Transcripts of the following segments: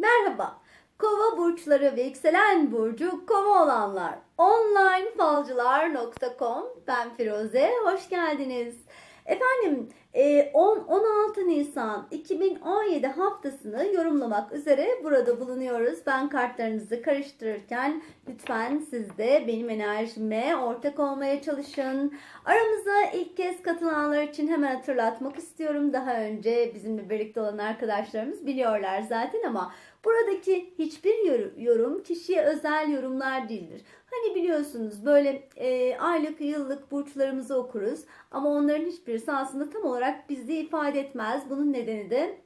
Merhaba. Kova burçları ve yükselen burcu kova olanlar. Onlinefalcılar.com Ben Firuze. Hoş geldiniz. Efendim e, 10-16 Nisan 2017 haftasını yorumlamak üzere burada bulunuyoruz. Ben kartlarınızı karıştırırken lütfen siz de benim enerjime ortak olmaya çalışın. Aramıza ilk kez katılanlar için hemen hatırlatmak istiyorum. Daha önce bizimle birlikte olan arkadaşlarımız biliyorlar zaten ama buradaki hiçbir yor- yorum kişiye özel yorumlar değildir. Hani biliyorsunuz böyle e, aylık yıllık burçlarımızı okuruz ama onların hiçbirisi aslında tam olarak bizi ifade etmez. Bunun nedeni de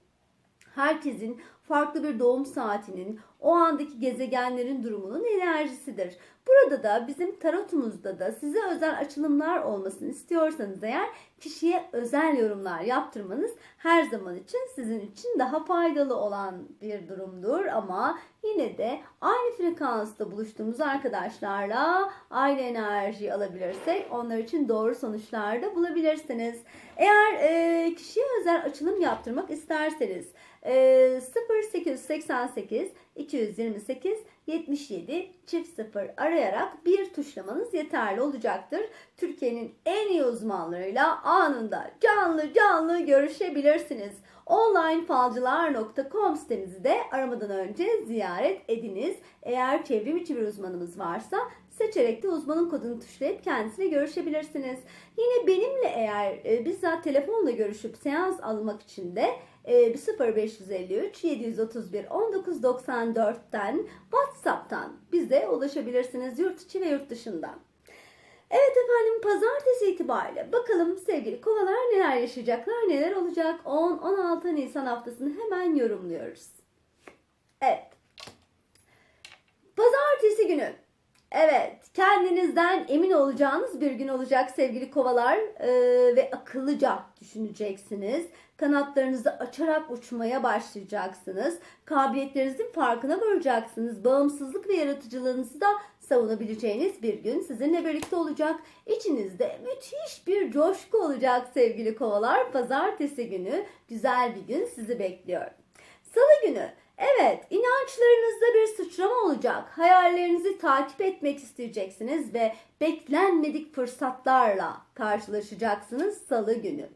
herkesin farklı bir doğum saatinin, o andaki gezegenlerin durumunun enerjisidir. Burada da bizim tarotumuzda da size özel açılımlar olmasını istiyorsanız eğer kişiye özel yorumlar yaptırmanız her zaman için sizin için daha faydalı olan bir durumdur ama yine de aynı frekansta buluştuğumuz arkadaşlarla aynı enerjiyi alabilirsek onlar için doğru sonuçlar da bulabilirsiniz. Eğer e, kişiye özel açılım yaptırmak isterseniz 0888 228 77 çift 0 arayarak bir tuşlamanız yeterli olacaktır. Türkiye'nin en iyi uzmanlarıyla anında canlı canlı görüşebilirsiniz. onlinefalcılar.com sitemizi de aramadan önce ziyaret ediniz. Eğer çevrim içi bir uzmanımız varsa seçerek de uzmanın kodunu tuşlayıp kendisiyle görüşebilirsiniz. Yine benimle eğer e, bizzat telefonla görüşüp seans almak için de e, 0553 731 1994'ten WhatsApp'tan bize ulaşabilirsiniz yurt içi ve yurt dışından. Evet efendim pazartesi itibariyle bakalım sevgili kovalar neler yaşayacaklar neler olacak 10-16 Nisan haftasını hemen yorumluyoruz. Evet. Pazartesi günü Evet, kendinizden emin olacağınız bir gün olacak sevgili kovalar Ee, ve akıllıca düşüneceksiniz. Kanatlarınızı açarak uçmaya başlayacaksınız. Kabiliyetlerinizin farkına varacaksınız. Bağımsızlık ve yaratıcılığınızı da savunabileceğiniz bir gün sizinle birlikte olacak. İçinizde müthiş bir coşku olacak sevgili kovalar. Pazartesi günü güzel bir gün sizi bekliyor. Salı günü Evet, inançlarınızda bir sıçrama olacak. Hayallerinizi takip etmek isteyeceksiniz ve beklenmedik fırsatlarla karşılaşacaksınız salı günü.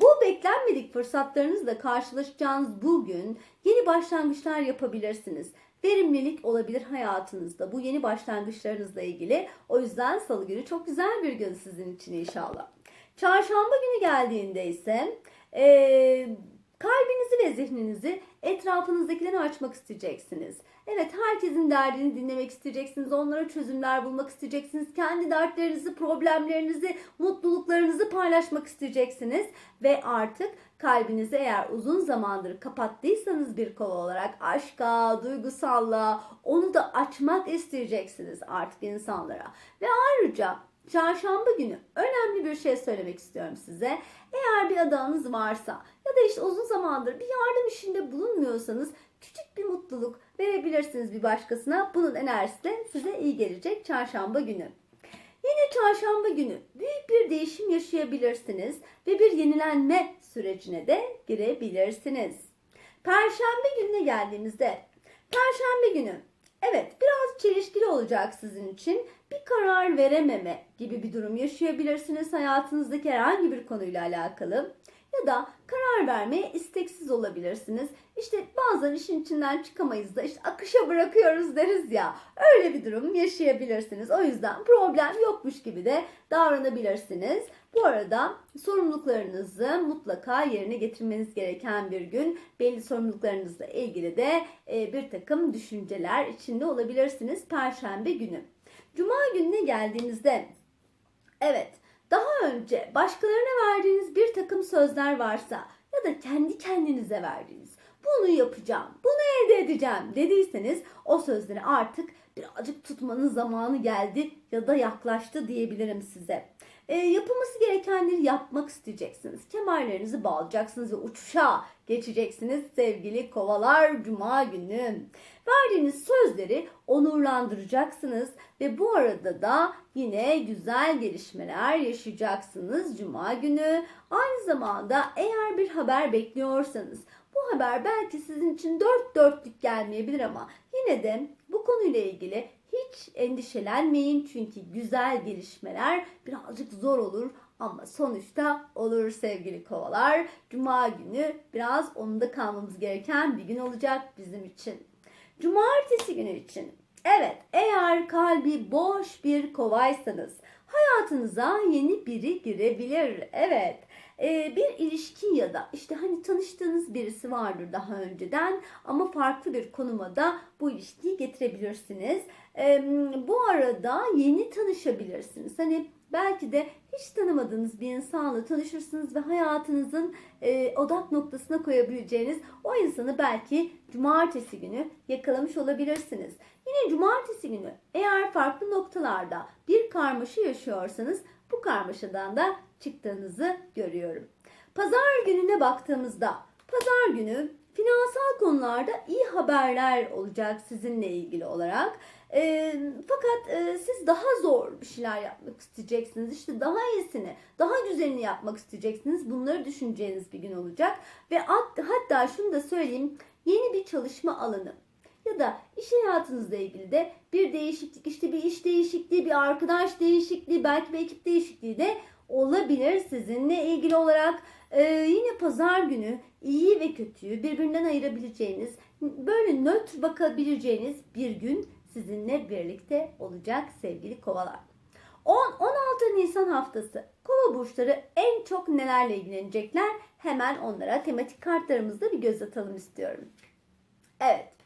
Bu beklenmedik fırsatlarınızla karşılaşacağınız bugün yeni başlangıçlar yapabilirsiniz. Verimlilik olabilir hayatınızda. Bu yeni başlangıçlarınızla ilgili. O yüzden salı günü çok güzel bir gün sizin için inşallah. Çarşamba günü geldiğinde ise eee Kalbinizi ve zihninizi etrafınızdakilere açmak isteyeceksiniz. Evet herkesin derdini dinlemek isteyeceksiniz. Onlara çözümler bulmak isteyeceksiniz. Kendi dertlerinizi, problemlerinizi, mutluluklarınızı paylaşmak isteyeceksiniz. Ve artık kalbinizi eğer uzun zamandır kapattıysanız bir kova olarak aşka, duygusallığa onu da açmak isteyeceksiniz artık insanlara. Ve ayrıca Çarşamba günü önemli bir şey söylemek istiyorum size. Eğer bir adağınız varsa ya da işte uzun zamandır bir yardım işinde bulunmuyorsanız küçük bir mutluluk verebilirsiniz bir başkasına. Bunun enerjisi de size iyi gelecek çarşamba günü. Yine çarşamba günü büyük bir değişim yaşayabilirsiniz ve bir yenilenme sürecine de girebilirsiniz. Perşembe gününe geldiğimizde Perşembe günü evet biraz çelişkili olacak sizin için. Bir karar verememe gibi bir durum yaşayabilirsiniz hayatınızdaki herhangi bir konuyla alakalı. Ya da karar vermeye isteksiz olabilirsiniz. İşte bazen işin içinden çıkamayız da işte akışa bırakıyoruz deriz ya. Öyle bir durum yaşayabilirsiniz. O yüzden problem yokmuş gibi de davranabilirsiniz. Bu arada sorumluluklarınızı mutlaka yerine getirmeniz gereken bir gün. Belli sorumluluklarınızla ilgili de e, bir takım düşünceler içinde olabilirsiniz Perşembe günü. Cuma gününe geldiğimizde evet daha önce başkalarına verdiğiniz bir takım sözler varsa ya da kendi kendinize verdiğiniz bunu yapacağım, bunu elde edeceğim dediyseniz o sözleri artık birazcık tutmanın zamanı geldi ya da yaklaştı diyebilirim size. E, yapılması gerekenleri yapmak isteyeceksiniz. Kemerlerinizi bağlayacaksınız ve uçuşa geçeceksiniz sevgili kovalar cuma günü. Verdiğiniz sözleri onurlandıracaksınız ve bu arada da yine güzel gelişmeler yaşayacaksınız cuma günü. Aynı zamanda eğer bir haber bekliyorsanız bu haber belki sizin için dört dörtlük gelmeyebilir ama yine de bu konuyla ilgili hiç endişelenmeyin çünkü güzel gelişmeler birazcık zor olur ama sonuçta olur sevgili kovalar. Cuma günü biraz onda kalmamız gereken bir gün olacak bizim için. Cumartesi günü için. Evet, eğer kalbi boş bir kovaysanız hayatınıza yeni biri girebilir. Evet. Ee, bir ilişki ya da işte hani tanıştığınız birisi vardır daha önceden ama farklı bir konuma da bu ilişkiyi getirebilirsiniz. Bu arada yeni tanışabilirsiniz. Hani belki de hiç tanımadığınız bir insanla tanışırsınız ve hayatınızın e, odak noktasına koyabileceğiniz o insanı belki cumartesi günü yakalamış olabilirsiniz. Yine cumartesi günü eğer farklı noktalarda bir karmaşa yaşıyorsanız bu karmaşadan da çıktığınızı görüyorum. Pazar gününe baktığımızda pazar günü finansal konularda iyi haberler olacak sizinle ilgili olarak. E, fakat e, siz daha zor bir şeyler yapmak isteyeceksiniz. İşte daha iyisini, daha güzelini yapmak isteyeceksiniz. Bunları düşüneceğiniz bir gün olacak. Ve hat, hatta şunu da söyleyeyim. Yeni bir çalışma alanı ya da iş hayatınızla ilgili de bir değişiklik, işte bir iş değişikliği, bir arkadaş değişikliği, belki bir ekip değişikliği de olabilir sizinle ilgili olarak. Ee, yine pazar günü iyi ve kötüyü birbirinden ayırabileceğiniz, böyle nötr bakabileceğiniz bir gün sizinle birlikte olacak sevgili kovalar. 10-16 Nisan haftası kova burçları en çok nelerle ilgilenecekler? Hemen onlara tematik kartlarımızda bir göz atalım istiyorum. Evet.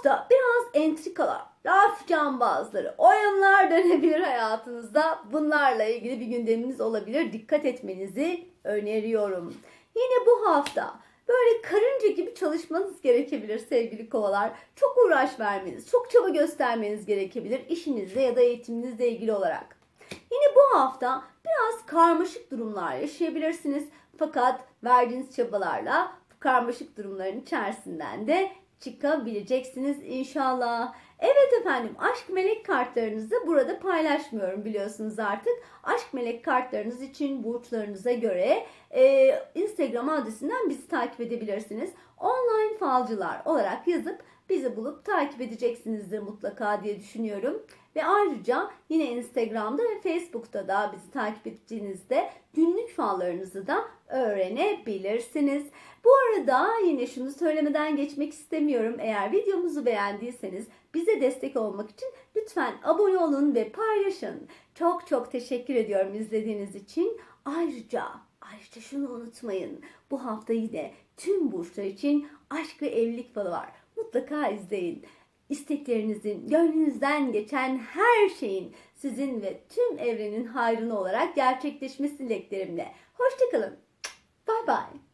Hafta biraz entrikalar, laf cambazları, oyunlar dönebilir hayatınızda. Bunlarla ilgili bir gündeminiz olabilir. Dikkat etmenizi öneriyorum. Yine bu hafta böyle karınca gibi çalışmanız gerekebilir sevgili kovalar. Çok uğraş vermeniz, çok çaba göstermeniz gerekebilir işinizle ya da eğitiminizle ilgili olarak. Yine bu hafta biraz karmaşık durumlar yaşayabilirsiniz. Fakat verdiğiniz çabalarla karmaşık durumların içerisinden de çıkabileceksiniz inşallah. Evet efendim aşk melek kartlarınızı burada paylaşmıyorum biliyorsunuz artık. Aşk melek kartlarınız için burçlarınıza göre e, Instagram adresinden bizi takip edebilirsiniz. Online falcılar olarak yazıp bizi bulup takip edeceksinizdir mutlaka diye düşünüyorum. Ve ayrıca yine Instagram'da ve Facebook'ta da bizi takip ettiğinizde günlük fallarınızı da öğrenebilirsiniz. Bu arada yine şunu söylemeden geçmek istemiyorum. Eğer videomuzu beğendiyseniz bize destek olmak için lütfen abone olun ve paylaşın. Çok çok teşekkür ediyorum izlediğiniz için. Ayrıca ayrıca şunu unutmayın. Bu hafta yine tüm burçlar için aşk ve evlilik falı var. Mutlaka izleyin. İsteklerinizin, gönlünüzden geçen her şeyin sizin ve tüm evrenin hayrına olarak gerçekleşmesi dileklerimle. Hoşçakalın. Bye bye.